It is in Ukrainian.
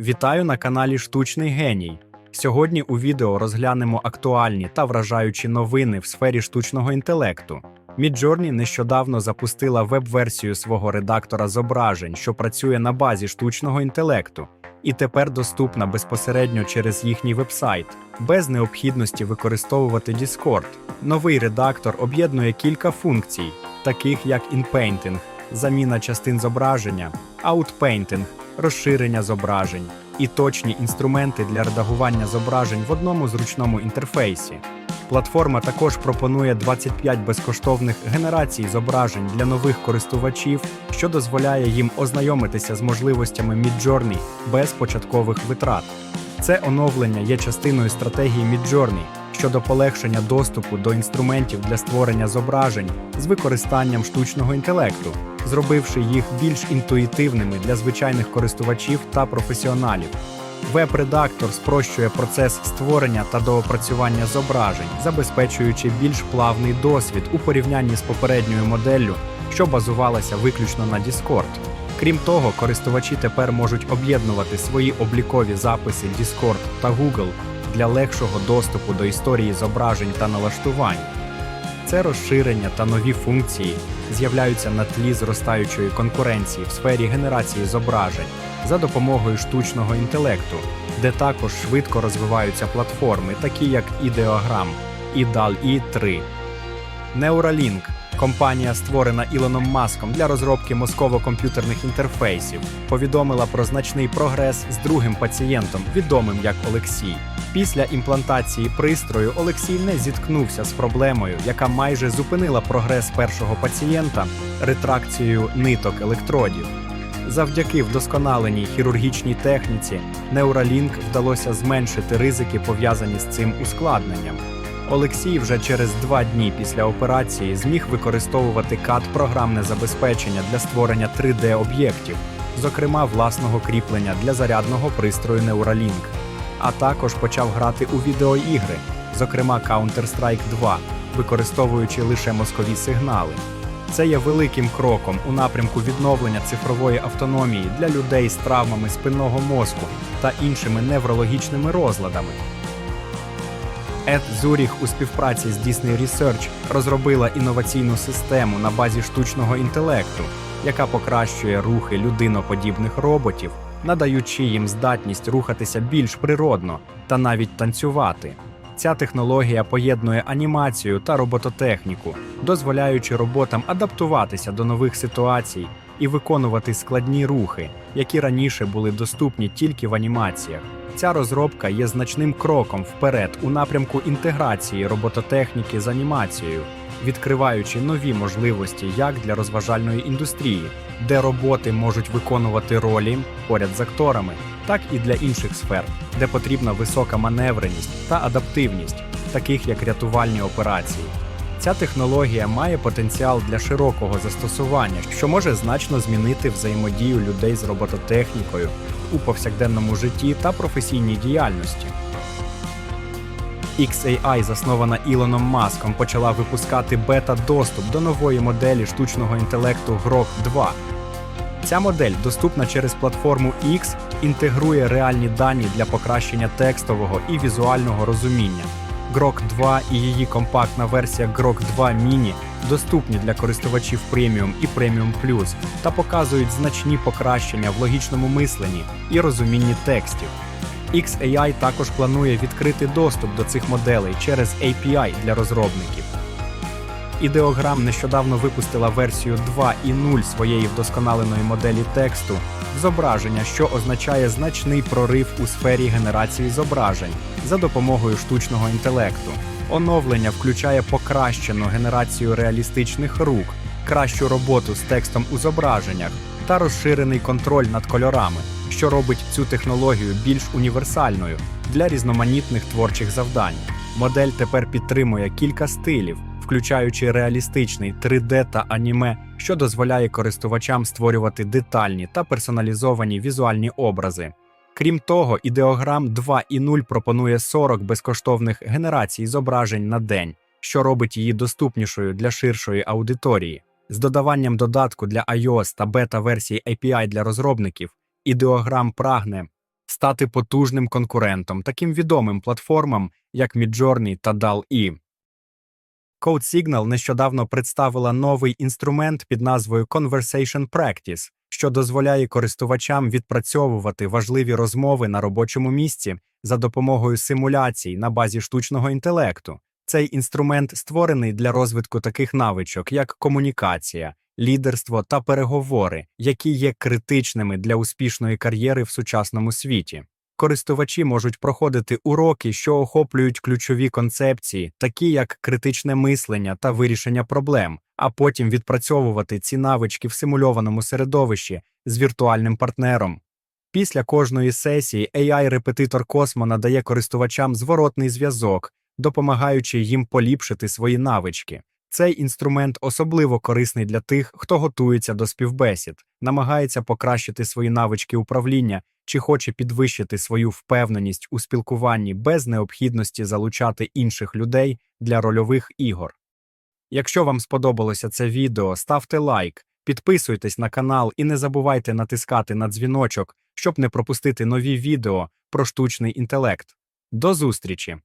Вітаю на каналі Штучний Геній. Сьогодні у відео розглянемо актуальні та вражаючі новини в сфері штучного інтелекту. Midjourney нещодавно запустила веб-версію свого редактора зображень, що працює на базі штучного інтелекту, і тепер доступна безпосередньо через їхній вебсайт, без необхідності використовувати Discord. Новий редактор об'єднує кілька функцій, таких як інпейнтинг, заміна частин зображення, аутпейнтинг, розширення зображень і точні інструменти для редагування зображень в одному зручному інтерфейсі. Платформа також пропонує 25 безкоштовних генерацій зображень для нових користувачів, що дозволяє їм ознайомитися з можливостями Midjourney без початкових витрат. Це оновлення є частиною стратегії Midjourney щодо полегшення доступу до інструментів для створення зображень з використанням штучного інтелекту, зробивши їх більш інтуїтивними для звичайних користувачів та професіоналів. Веб-редактор спрощує процес створення та доопрацювання зображень, забезпечуючи більш плавний досвід у порівнянні з попередньою моделлю, що базувалася виключно на Discord. Крім того, користувачі тепер можуть об'єднувати свої облікові записи Discord та Google для легшого доступу до історії зображень та налаштувань. Це розширення та нові функції з'являються на тлі зростаючої конкуренції в сфері генерації зображень за допомогою штучного інтелекту, де також швидко розвиваються платформи, такі як Ideogram і DALL-E 3. Neuralink – компанія, створена Ілоном Маском для розробки мозково-комп'ютерних інтерфейсів, повідомила про значний прогрес з другим пацієнтом, відомим як Олексій. Після імплантації пристрою Олексій не зіткнувся з проблемою, яка майже зупинила прогрес першого пацієнта ретракцією ниток електродів. Завдяки вдосконаленій хірургічній техніці Neuralink вдалося зменшити ризики, пов'язані з цим ускладненням. Олексій вже через два дні після операції зміг використовувати CAD програмне забезпечення для створення 3D-об'єктів, зокрема власного кріплення для зарядного пристрою Neuralink, а також почав грати у відеоігри, зокрема Counter-Strike 2, використовуючи лише мозкові сигнали. Це є великим кроком у напрямку відновлення цифрової автономії для людей з травмами спинного мозку та іншими неврологічними розладами. Ед Зуріх у співпраці з Disney Research розробила інноваційну систему на базі штучного інтелекту, яка покращує рухи людиноподібних роботів, надаючи їм здатність рухатися більш природно та навіть танцювати. Ця технологія поєднує анімацію та робототехніку, дозволяючи роботам адаптуватися до нових ситуацій і виконувати складні рухи, які раніше були доступні тільки в анімаціях. Ця розробка є значним кроком вперед у напрямку інтеграції робототехніки з анімацією, відкриваючи нові можливості як для розважальної індустрії, де роботи можуть виконувати ролі поряд з акторами, так і для інших сфер, де потрібна висока маневреність та адаптивність, таких як рятувальні операції. Ця технологія має потенціал для широкого застосування, що може значно змінити взаємодію людей з робототехнікою у повсякденному житті та професійній діяльності. XAI, заснована Ілоном Маском, почала випускати бета-доступ до нової моделі штучного інтелекту Grok 2. Ця модель, доступна через платформу X, інтегрує реальні дані для покращення текстового і візуального розуміння. Grok 2 і її компактна версія Grok 2 Mini доступні для користувачів Premium і Premium Plus та показують значні покращення в логічному мисленні і розумінні текстів. XAI також планує відкрити доступ до цих моделей через API для розробників. Ідеограм нещодавно випустила версію 2.0 своєї вдосконаленої моделі тексту зображення, що означає значний прорив у сфері генерації зображень за допомогою штучного інтелекту. Оновлення включає покращену генерацію реалістичних рук, кращу роботу з текстом у зображеннях та розширений контроль над кольорами, що робить цю технологію більш універсальною для різноманітних творчих завдань. Модель тепер підтримує кілька стилів, включаючи реалістичний 3D та аніме, що дозволяє користувачам створювати детальні та персоналізовані візуальні образи. Крім того, ідеограм 2.0 пропонує 40 безкоштовних генерацій зображень на день, що робить її доступнішою для ширшої аудиторії. З додаванням додатку для iOS та бета-версії API для розробників, ідеограм прагне стати потужним конкурентом таким відомим платформам, як Midjourney та DALL-E. CodeSignal нещодавно представила новий інструмент під назвою Conversation Practice, що дозволяє користувачам відпрацьовувати важливі розмови на робочому місці за допомогою симуляцій на базі штучного інтелекту. Цей інструмент створений для розвитку таких навичок, як комунікація, лідерство та переговори, які є критичними для успішної кар'єри в сучасному світі. Користувачі можуть проходити уроки, що охоплюють ключові концепції, такі як критичне мислення та вирішення проблем, а потім відпрацьовувати ці навички в симульованому середовищі з віртуальним партнером. Після кожної сесії AI-репетитор Космо надає користувачам зворотний зв'язок, допомагаючи їм поліпшити свої навички. Цей інструмент особливо корисний для тих, хто готується до співбесід, намагається покращити свої навички управління чи хоче підвищити свою впевненість у спілкуванні без необхідності залучати інших людей для рольових ігор. Якщо вам сподобалося це відео, ставте лайк, підписуйтесь на канал і не забувайте натискати на дзвіночок, щоб не пропустити нові відео про штучний інтелект. До зустрічі!